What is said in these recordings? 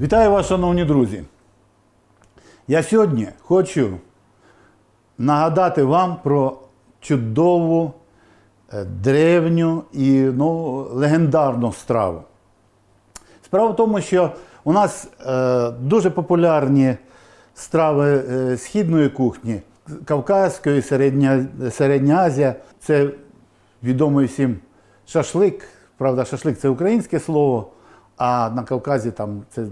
Вітаю вас, шановні друзі. Я сьогодні хочу нагадати вам про чудову, е, древню і ну, легендарну страву. Справа в тому, що у нас е, дуже популярні страви е, східної кухні, Кавказької, Середня, Середня Азія. Це відомий всім шашлик. Правда, шашлик це українське слово, а на Кавказі там це е,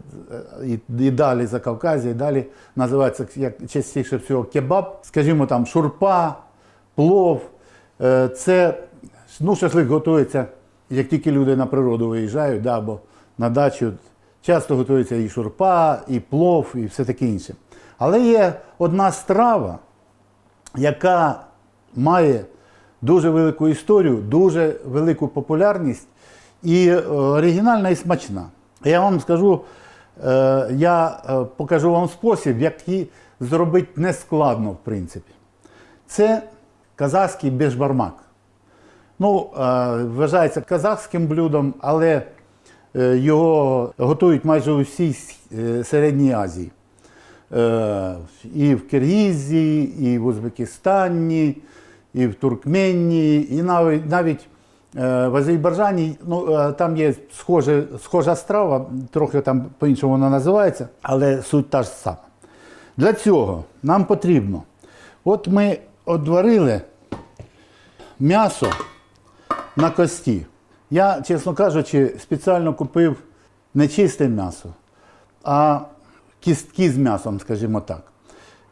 і, і далі за Кавказі, і далі називається як частіше всього кебаб. Скажімо там шурпа, плов. Е, Це ну, шашлик готується, як тільки люди на природу виїжджають, да, або на дачу. Часто готується і шурпа, і плов, і все таке інше. Але є одна страва, яка має дуже велику історію, дуже велику популярність і е, оригінальна і смачна. Я вам скажу, е, я е, покажу вам спосіб, як її зробити нескладно, в принципі. Це казахський бешбармак. Ну, вважається казахським блюдом, але його готують майже у всій Середній Азії. І в Киргизії, і в Узбекистані, і в Туркменії, і навіть, в Азербайджані. Ну, е, там є схоже, схожа страва, трохи там по-іншому вона називається, але суть та ж сама. Для цього нам потрібно, от ми одварили м'ясо на кості. Я, чесно кажучи, спеціально купив не чисте м'ясо, а кістки з м'ясом, скажімо так.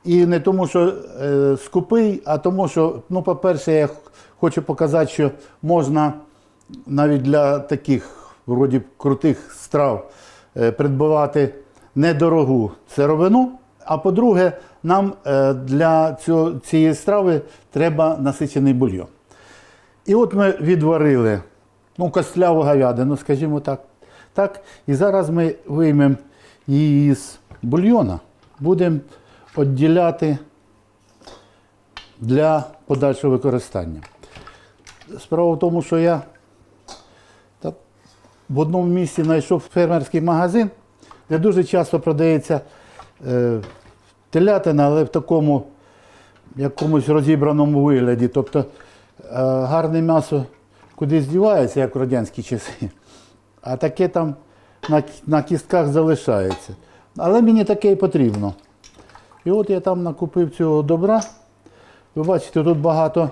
І не тому, що е, скупий, а тому, що, ну, по-перше, я хочу показати, що можна навіть для таких вроді крутих страв е, придбавати недорогу сировину. А по-друге, нам е, для цієї страви треба насичений бульйон. І от ми відварили ну, костляву говядину, скажімо так. так. І зараз ми виймемо її з бульйона, будемо відділяти для подальшого використання. Справа в тому, що я в одному місці знайшов фермерський магазин, де дуже часто продається е, телятина, але в такому якомусь розібраному вигляді. Тобто е, гарне м'ясо кудись дівається, як в радянські часи, а таке там на, на кістках залишається. Але мені таке і потрібно. І от я там накупив цього добра. Ви бачите, тут багато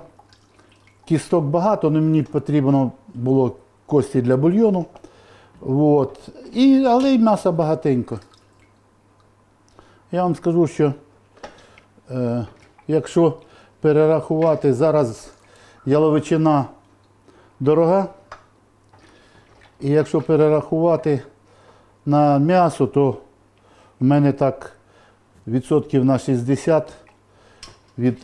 кісток багато, але мені потрібно було кості для бульйону. От. І, але й м'яса багатенько. Я вам скажу, що е, якщо перерахувати зараз яловичина дорога, і якщо перерахувати на м'ясо, то в мене так відсотків на 60 від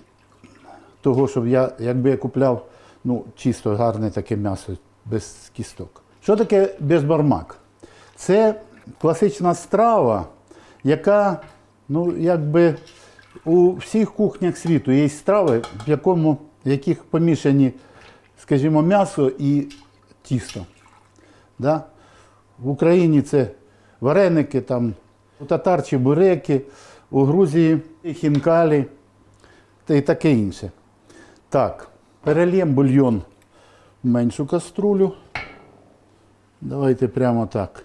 того, щоб я, якби я купляв ну, чисто гарне таке м'ясо без кісток. Що таке безбармак? Це класична страва, яка, ну, якби у всіх кухнях світу є страви, в якому, в яких помішані, скажімо, м'ясо і тісто. Да? В Україні це вареники, там, у татар чебуреки, у Грузії хінкалі та і таке інше. Так, перельємо бульйон в меншу каструлю. Давайте прямо так.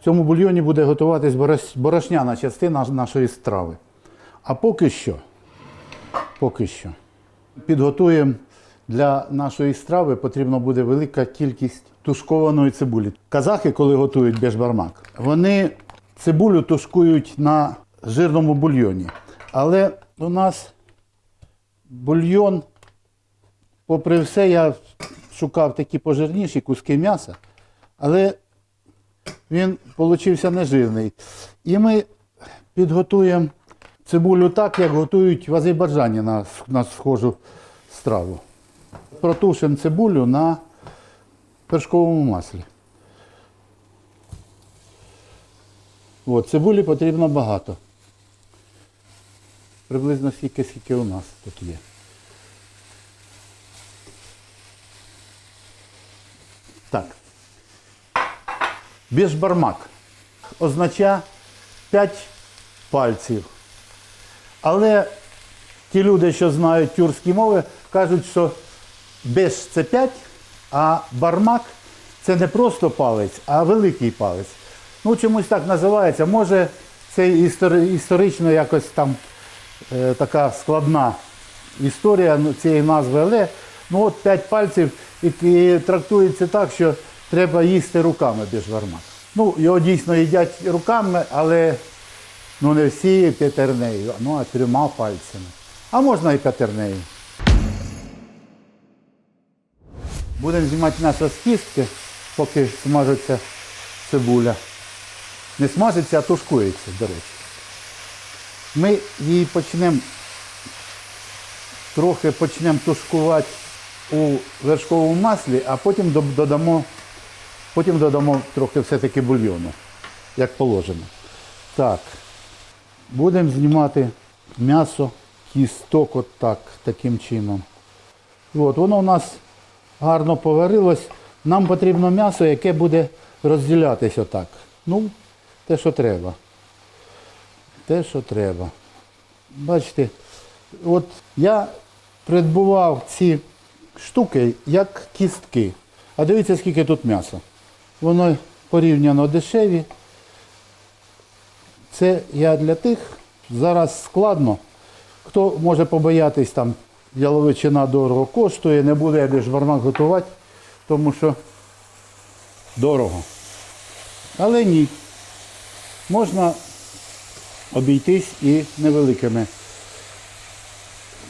В цьому бульйоні буде готуватись борошняна частина нашої страви. А поки що, поки що, підготуємо для нашої страви потрібна буде велика кількість тушкованої цибулі. Казахи, коли готують бешбармак, вони цибулю тушкують на жирному бульйоні. Але у нас бульйон, попри все, я шукав такі пожирніші куски м'яса, але він получився нежирний. І ми підготуємо цибулю так, як готують в Азербайджані на, на схожу страву. Протушимо цибулю на вершковому маслі. От, цибулі потрібно багато. Приблизно стільки, скільки у нас тут є. Так. Біжбармак означає 5 пальців. Але ті люди, що знають тюркські мови, кажуть, що беш це 5, а бармак це не просто палець, а великий палець. Ну, чомусь так називається. Може, це історично якось там е, така складна історія ну, цієї назви, але ну, от 5 пальців і, і трактується так, що треба їсти руками біжвармак. Ну, його дійсно їдять руками, але ну, не всі п'ятернею, ну, а трьома пальцями. А можна і п'ятернею. Будемо знімати м'ясо з кістки, поки смажиться цибуля. Не смажиться, а тушкується, до речі. Ми її почнемо трохи почнемо тушкувати у вершковому маслі, а потім додамо, потім додамо трохи все-таки бульйону, як положено. Так, будемо знімати м'ясо, кісток от так, таким чином. От, воно у нас гарно поварилось. Нам потрібно м'ясо, яке буде розділятись отак. Ну, те, що треба. Те, що треба. Бачите, от я придбував ці штуки як кістки. А дивіться, скільки тут м'яса. Воно порівняно дешеві. Це я для тих, зараз складно. Хто може побоятись там, яловичина дорого коштує, не буде я жвармак готувати, тому що дорого. Але ні. Можна обійтись і невеликими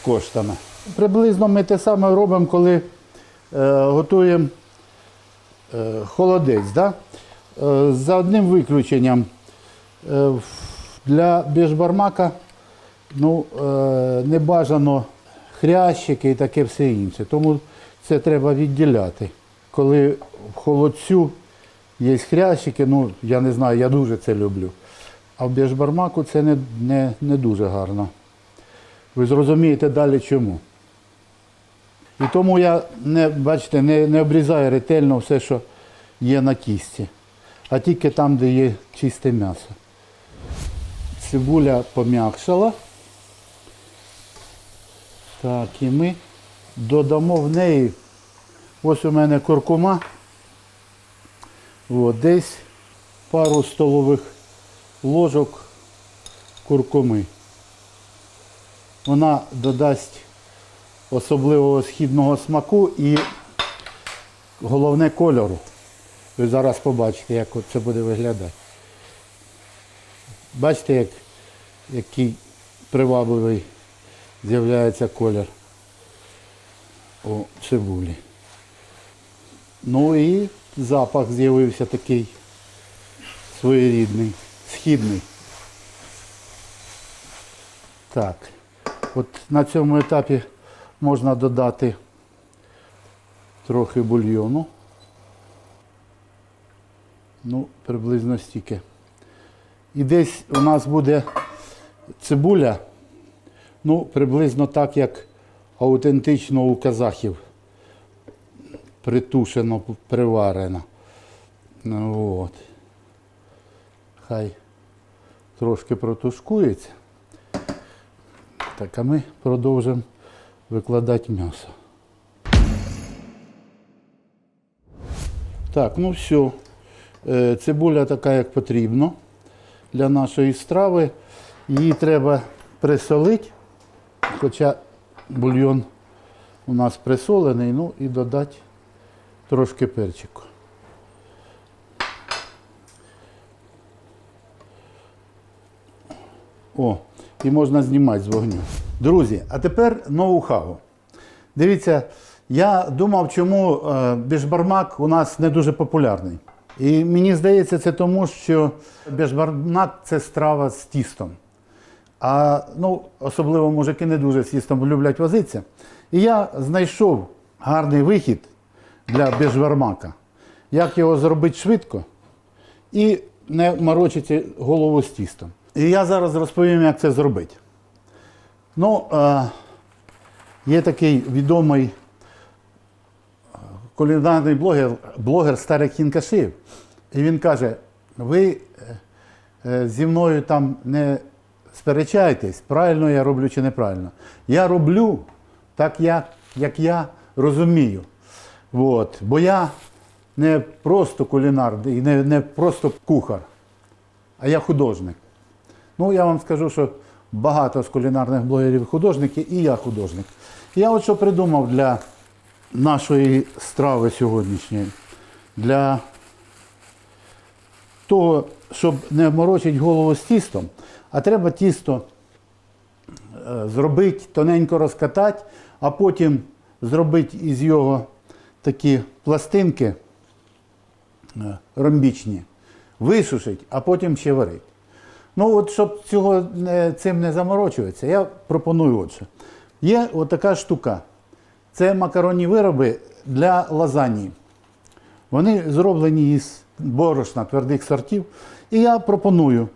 коштами. Приблизно ми те саме робимо, коли е, готуємо е, холодець. Да? Е, за одним виключенням. Е, для біжбармака ну, е, не бажано хрящики і таке все інше. Тому це треба відділяти. Коли в холодцю є хрящики, ну я не знаю, я дуже це люблю. А в біжбармаку це не, не, не дуже гарно. Ви зрозумієте далі чому. І тому я не, бачите, не, не обрізаю ретельно все, що є на кісті, а тільки там, де є чисте м'ясо. Цибуля пом'якшала. Так, і ми додамо в неї, ось у мене куркума. От, десь пару столових ложок куркуми. Вона додасть особливого східного смаку і головне кольору. Ви зараз побачите, як це буде виглядати. Бачите, як, який привабливий з'являється колір у цибулі. Ну і запах з'явився такий своєрідний, східний. Так, от на цьому етапі можна додати трохи бульйону. Ну, приблизно стільки. І десь у нас буде цибуля, ну, приблизно так, як аутентично у казахів. Притушено, приварено. Ну, от. Хай трошки протушкується. Так, а ми продовжимо викладати м'ясо. Так, ну все. Цибуля така, як потрібно для нашої страви. Її треба присолити, хоча бульйон у нас присолений, ну і додати трошки перчику. О, і можна знімати з вогню. Друзі, а тепер ноу-хау. Дивіться, я думав, чому е, бішбармак у нас не дуже популярний. І мені здається, це тому, що бішбармак це страва з тістом. А ну, особливо мужики не дуже з тістом люблять возитися. І я знайшов гарний вихід для бішбармака. Як його зробити швидко і не морочити голову з тістом. І я зараз розповім, як це зробити. Ну, е, є такий відомий кулінарний блогер, блогер Старик Хінкашиєв. І він каже: ви е, е, зі мною там не сперечайтесь, правильно я роблю чи неправильно. Я роблю так, як, як я розумію. От. Бо я не просто кулінар і не, не просто кухар, а я художник. Ну, я вам скажу, що багато з кулінарних блогерів художники, і я художник. Я от що придумав для нашої страви сьогоднішньої. Для того, щоб не морочити голову з тістом, а треба тісто е, зробити, тоненько розкатати, а потім зробити із його такі пластинки е, ромбічні, висушити, а потім ще варити. Ну, от щоб цього цим не заморочуватися, я пропоную що. Є от така штука. Це макаронні вироби для лазаньї. Вони зроблені із борошна твердих сортів. І я пропоную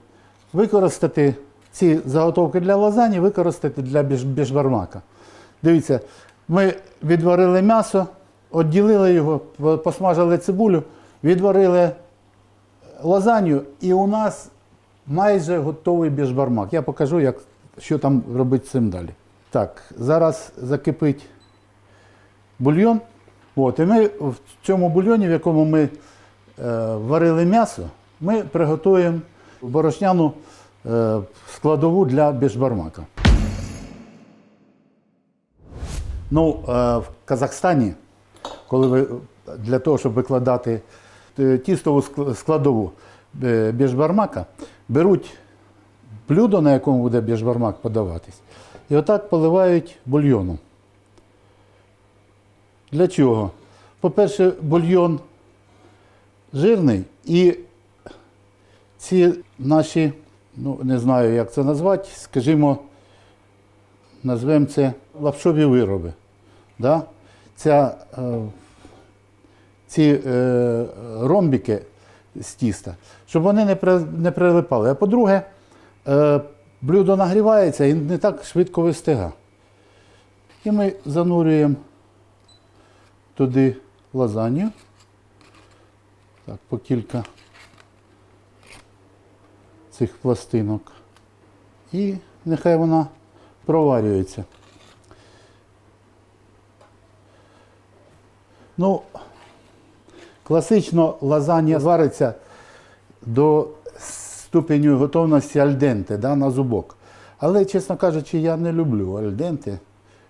використати ці заготовки для лазані, використати для біжбармака. Дивіться, ми відварили м'ясо, відділили його, посмажили цибулю, відварили лазанью, і у нас майже готовий біжбармак. Я покажу, як, що там робити цим далі. Так, зараз закипить бульйон. От, і ми в цьому бульйоні, в якому ми е, варили м'ясо, ми приготуємо борошняну е, складову для біжбармака. Ну, е, в Казахстані, коли ви для того, щоб викладати е, тістову складову е, біжбармака, беруть блюдо, на якому буде біжбармак подаватись, і отак поливають бульйоном. Для чого? По-перше, бульйон жирний і ці наші, ну не знаю, як це назвати, скажімо, назвемо це лапшові вироби. Да? Ця, е, ці е, ромбіки з тіста, щоб вони не, при, не прилипали. А по-друге, е, блюдо нагрівається і не так швидко вистига. І ми занурюємо туди лазанью. Так, по кілька цих пластинок. І нехай вона проварюється. Ну, класично лазанья вариться до ступеню готовності альденте да, на зубок. Але, чесно кажучи, я не люблю альденте.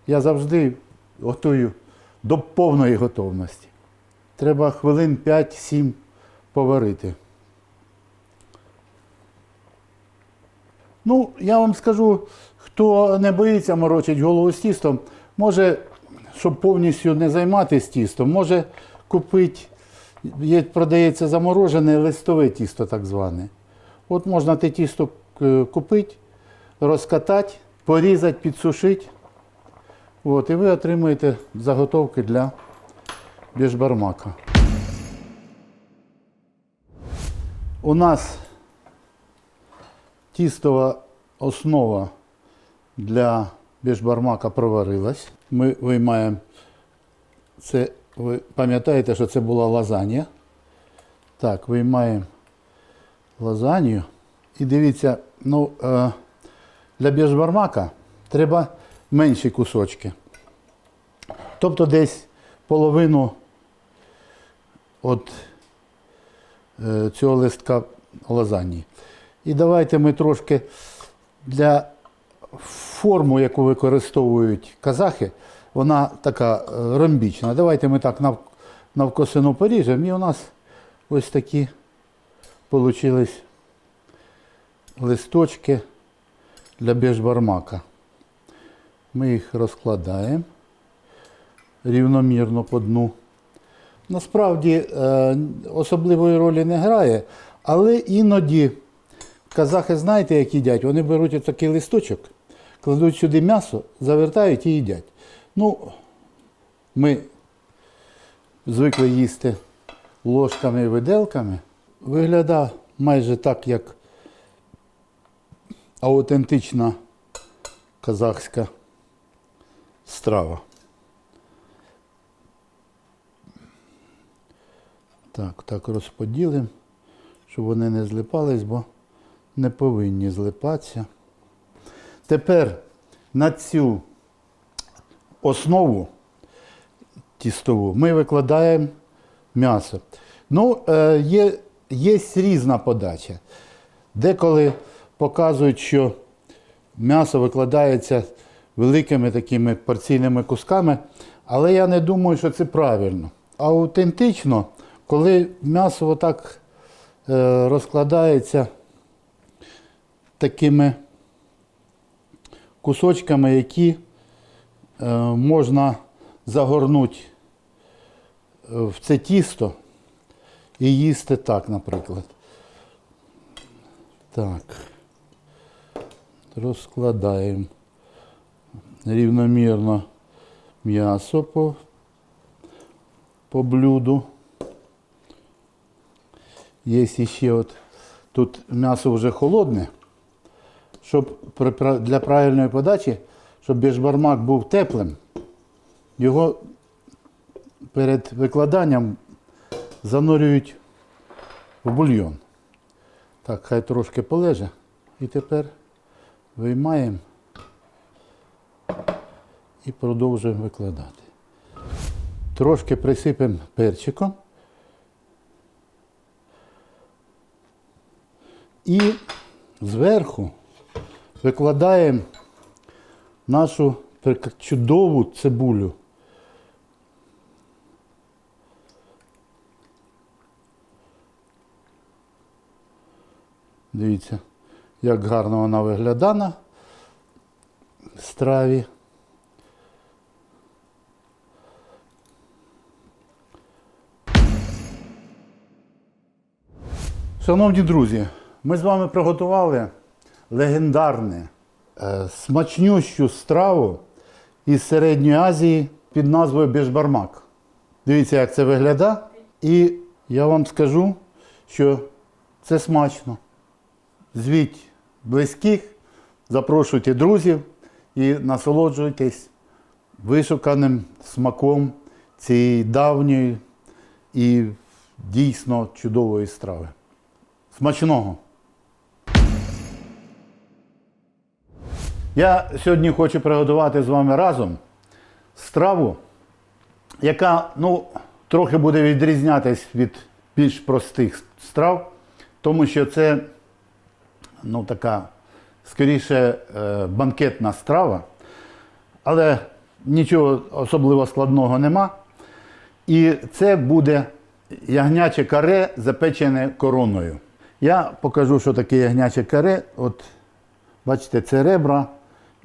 Я завжди готую до повної готовності. Треба хвилин 5-7 поварити. Ну, я вам скажу, хто не боїться морочить голову з тістом, може, щоб повністю не займатися тістом, може купити, є, продається заморожене листове тісто, так зване. От можна те тісто е, купити, розкатати, порізати, підсушити. От, і ви отримуєте заготовки для біжбармака. У нас тістова основа для біжбармака проварилась. Ми виймаємо це, ви пам'ятаєте, що це була лазанья. Так, виймаємо лазанью. І дивіться, ну, е, для біжбармака треба менші кусочки. Тобто десь половину от е, цього листка лазаньї. І давайте ми трошки для форму, яку використовують казахи, вона така е, ромбічна. Давайте ми так нав, навкосину поріжемо, і у нас ось такі получились листочки для біжбармака. Ми їх розкладаємо рівномірно по дну. Насправді е, особливої ролі не грає, але іноді казахи, знаєте, як їдять, вони беруть такий листочок, кладуть сюди м'ясо, завертають і їдять. Ну, ми звикли їсти ложками і виделками. Виглядає майже так, як аутентична казахська страва. Так, так розподілимо, щоб вони не злипались, бо не повинні злипатися. Тепер на цю основу тістову ми викладаємо м'ясо. Ну, е, є, є різна подача. Деколи показують, що м'ясо викладається великими такими порційними кусками, але я не думаю, що це правильно. Аутентично, коли м'ясо отак е, розкладається такими кусочками, які можна загорнути е, в це тісто і їсти так, наприклад. Так. Розкладаємо рівномірно м'ясо по, по блюду. Є ще от тут м'ясо вже холодне, щоб для правильної подачі, щоб бешбармак був теплим, його перед викладанням занурюють в бульйон. Так, хай трошки полеже. І тепер виймаємо і продовжуємо викладати. Трошки присипемо перчиком. І зверху викладаємо нашу чудову цибулю. Дивіться, як гарно вона виглядає на страві. Шановні друзі, ми з вами приготували легендарне, смачнющу страву із Середньої Азії під назвою Бешбармак. Дивіться, як це виглядає. І я вам скажу, що це смачно. Звіть близьких, запрошуйте друзів і насолоджуйтесь вишуканим смаком цієї давньої і дійсно чудової страви. Смачного! Я сьогодні хочу приготувати з вами разом страву, яка ну, трохи буде відрізнятись від більш простих страв, тому що це ну, така скоріше е, банкетна страва, але нічого особливо складного нема. І це буде ягняче каре, запечене короною. Я покажу, що таке ягняче каре. От, бачите, це ребра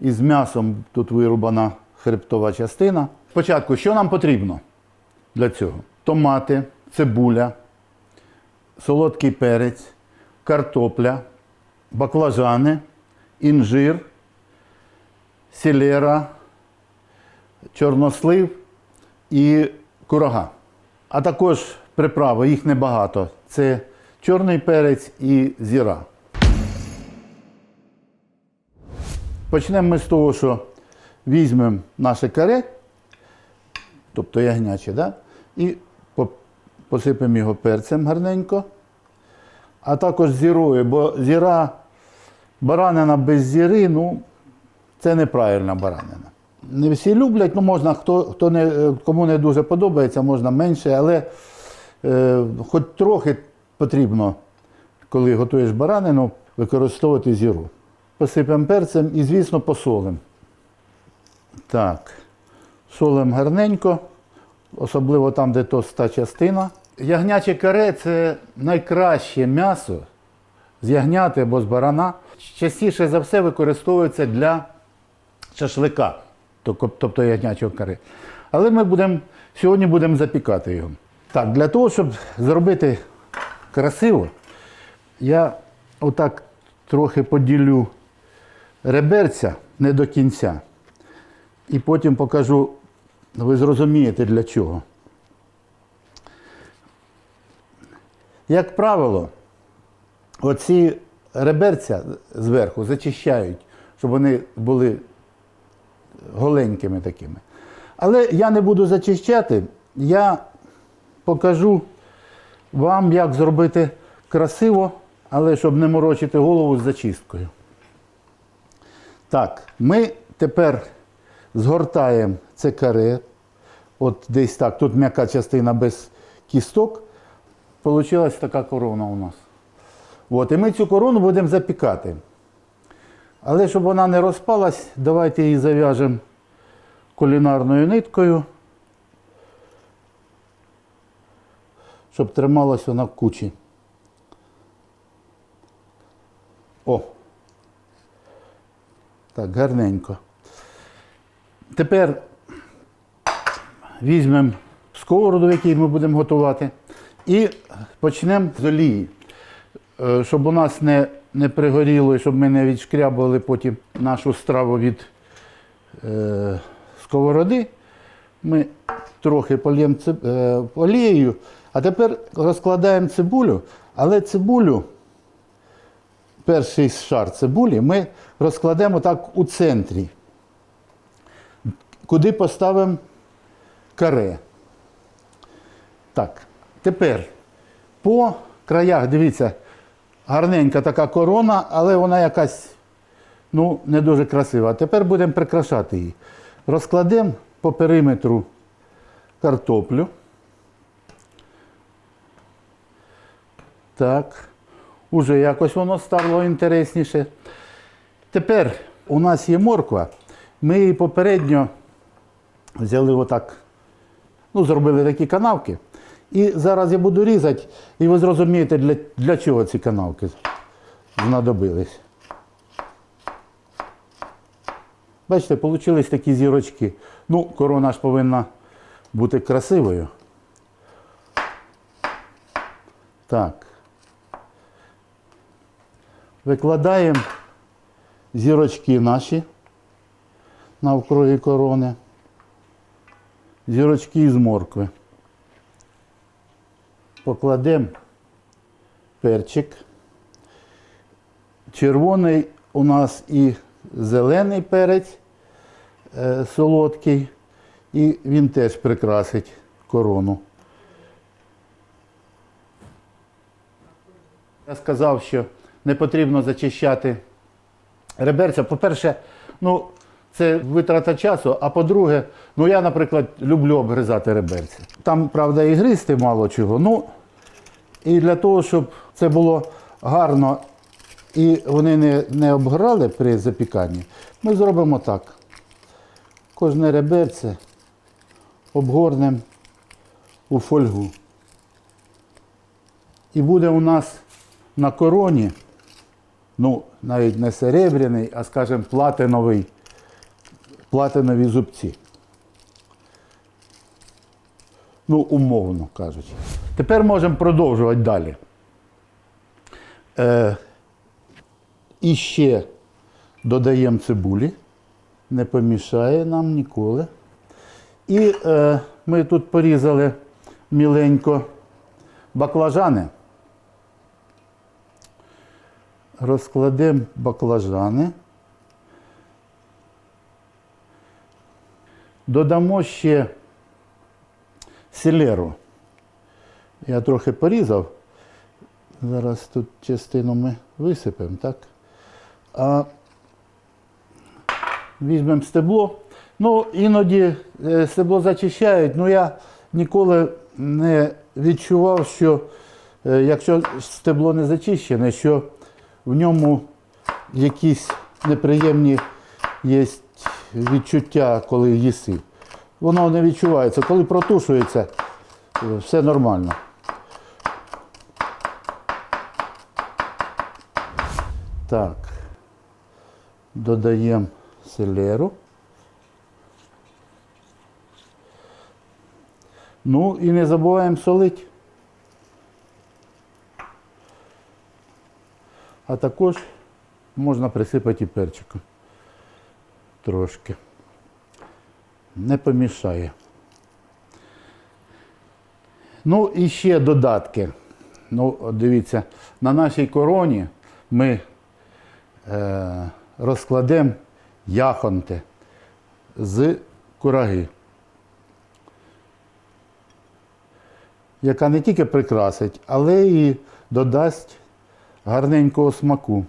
із м'ясом тут вирубана хребтова частина. Спочатку, що нам потрібно для цього? Томати, цибуля, солодкий перець, картопля, баклажани, інжир, сілера, чорнослив і курага. А також приправи, їх небагато. Це чорний перець і зіра. Почнемо ми з того, що візьмемо наше каре, тобто ягняче, да? і посипемо його перцем гарненько, а також зірою, бо зіра, баранина без зіри, ну, це неправильна баранина. Не всі люблять, ну можна, хто, хто не, кому не дуже подобається, можна менше, але е, хоч трохи потрібно, коли готуєш баранину, використовувати зіру. Посипемо перцем і, звісно, посолимо. Так, солимо гарненько, особливо там, де тоста частина. Ягняче каре це найкраще м'ясо з ягняти або з барана. Частіше за все використовується для шашлика, тобто ягнячого каре. Але ми будемо, сьогодні будемо запікати його. Так, для того, щоб зробити красиво, я отак трохи поділю реберця не до кінця. І потім покажу, ви зрозумієте для чого. Як правило, оці реберця зверху зачищають, щоб вони були голенькими такими. Але я не буду зачищати, я покажу вам, як зробити красиво, але щоб не морочити голову з зачисткою. Так, ми тепер згортаємо це каре. От десь так. Тут м'яка частина без кісток. Получилась така корона у нас. От, і ми цю корону будемо запікати. Але щоб вона не розпалась, давайте її зав'яжемо кулінарною ниткою, щоб трималась вона в кучі. О! Так, гарненько. Тепер візьмемо сковороду, в якій ми будемо готувати, і почнемо з олії. Е, Щоб у нас не, не пригоріло і щоб ми не відшкрябували потім нашу страву від е, сковороди, ми трохи польємо циб- е, олією, а тепер розкладаємо цибулю, але цибулю, перший шар цибулі, ми розкладемо так у центрі, куди поставимо каре. Так, тепер по краях, дивіться, гарненька така корона, але вона якась ну, не дуже красива. Тепер будемо прикрашати її. Розкладемо по периметру картоплю. Так. Уже якось воно стало інтересніше. Тепер у нас є морква. Ми її попередньо взяли отак, ну, зробили такі канавки. І зараз я буду різати, і ви зрозумієте, для, для чого ці канавки знадобились. Бачите, вийшли такі зірочки. Ну, корона ж повинна бути красивою. Так. Викладаємо зірочки наші навкруги корони. Зірочки із моркви. Покладемо перчик. Червоний у нас і зелений перець е, солодкий, і він теж прикрасить корону. Я сказав, що не потрібно зачищати реберця. По-перше, ну, це витрата часу, а по-друге, ну я, наприклад, люблю обгризати реберця. Там, правда, і гризти мало чого. Ну, і для того, щоб це було гарно і вони не, не обгорали при запіканні, ми зробимо так. Кожне реберце обгорнемо у фольгу. І буде у нас на короні, ну, навіть не серебряний, а скажімо, платиновий, платинові зубці. Ну, умовно кажучи. Тепер можемо продовжувати далі. Е, і ще додаємо цибулі, не помішає нам ніколи. І е, ми тут порізали міленько баклажани. Розкладемо баклажани. Додамо ще селеру. Я трохи порізав. Зараз тут частину ми висипемо, так? А візьмемо стебло. Ну, іноді е, стебло зачищають, але я ніколи не відчував, що е, якщо стебло не зачищене, що в ньому якісь неприємні є відчуття, коли їси. Воно не відчувається. Коли протушується, все нормально. Так. Додаємо селеру. Ну і не забуваємо солити. А також можна присипати і перчиком. Трошки. Не помішає. Ну і ще додатки. Ну, дивіться, на нашій короні ми е, розкладемо яхонти з кураги. яка не тільки прикрасить, але і додасть гарненького смаку.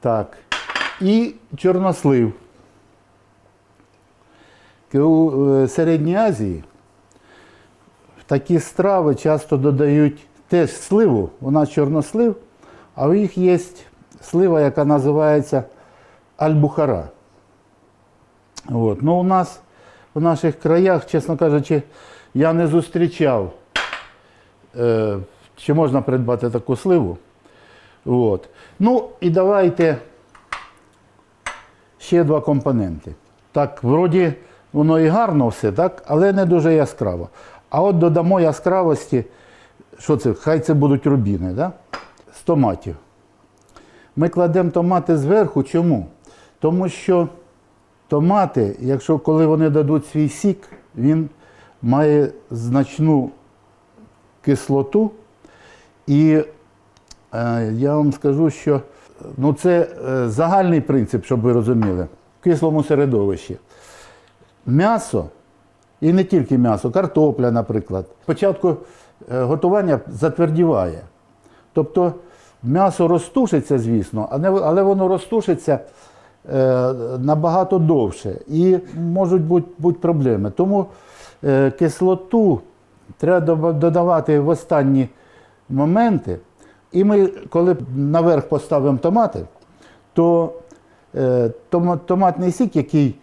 Так. І чорнослив. У е, Середній Азії в такі страви часто додають теж сливу, у нас чорнослив, а у них є слива, яка називається альбухара. От. Ну, у нас в наших краях, чесно кажучи, я не зустрічав, е, чи можна придбати таку сливу. От. Ну і давайте ще два компоненти. Так, вроді воно і гарно все, так, але не дуже яскраво. А от додамо яскравості, що це? Хай це будуть рубіни, да? з томатів. Ми кладемо томати зверху. Чому? Тому що томати, якщо коли вони дадуть свій сік, він має значну кислоту. І я вам скажу, що ну, це е, загальний принцип, щоб ви розуміли, в кислому середовищі. М'ясо, і не тільки м'ясо, картопля, наприклад. Спочатку е, готування затвердіває. Тобто м'ясо розтушиться, звісно, але воно розтушиться е, набагато довше і можуть бути, бути проблеми. Тому е, кислоту треба додавати в останні моменти. І ми, коли наверх поставимо томати, то е, томатний сік, який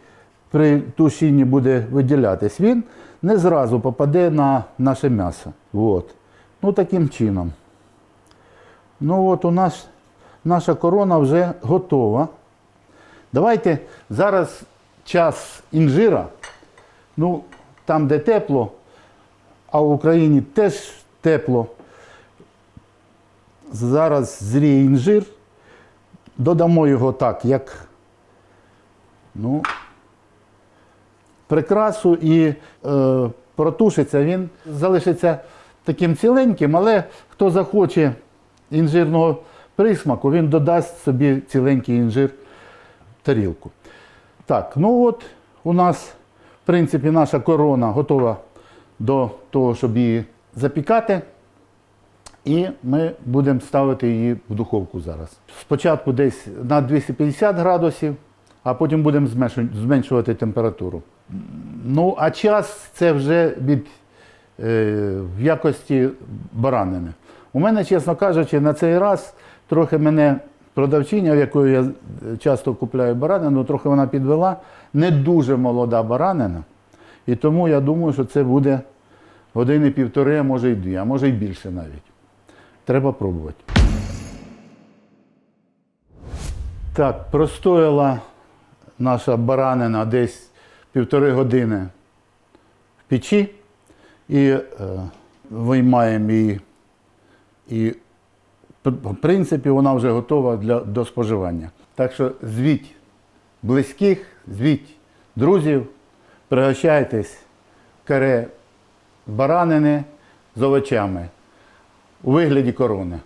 при тушінні буде виділятись, він не зразу попаде на наше м'ясо. От. Ну, таким чином. Ну от у нас наша корона вже готова. Давайте зараз час інжира. Ну, там, де тепло, а в Україні теж тепло. Зараз зріє інжир. Додамо його так, як ну, прикрасу і е, протушиться, він залишиться таким ціленьким, але хто захоче інжирного присмаку, він додасть собі ціленький інжир в тарілку. Так, ну от у нас, в принципі, наша корона готова до того, щоб її запікати. І ми будемо ставити її в духовку зараз. Спочатку десь на 250 градусів, а потім будемо зменшу- зменшувати температуру. Ну, а час це вже від е, в якості баранини. У мене, чесно кажучи, на цей раз трохи мене продавчиня, в якої я часто купляю баранину, трохи вона підвела. Не дуже молода баранина. І тому я думаю, що це буде години півтори, а може й дві, а може й більше навіть. Треба пробувати. Так, простояла наша баранина десь півтори години в печі і е, виймаємо її. І в принципі вона вже готова для, до споживання. Так що звіть близьких, звіть друзів, пригощайтесь каре баранини з овочами у вигляді корони.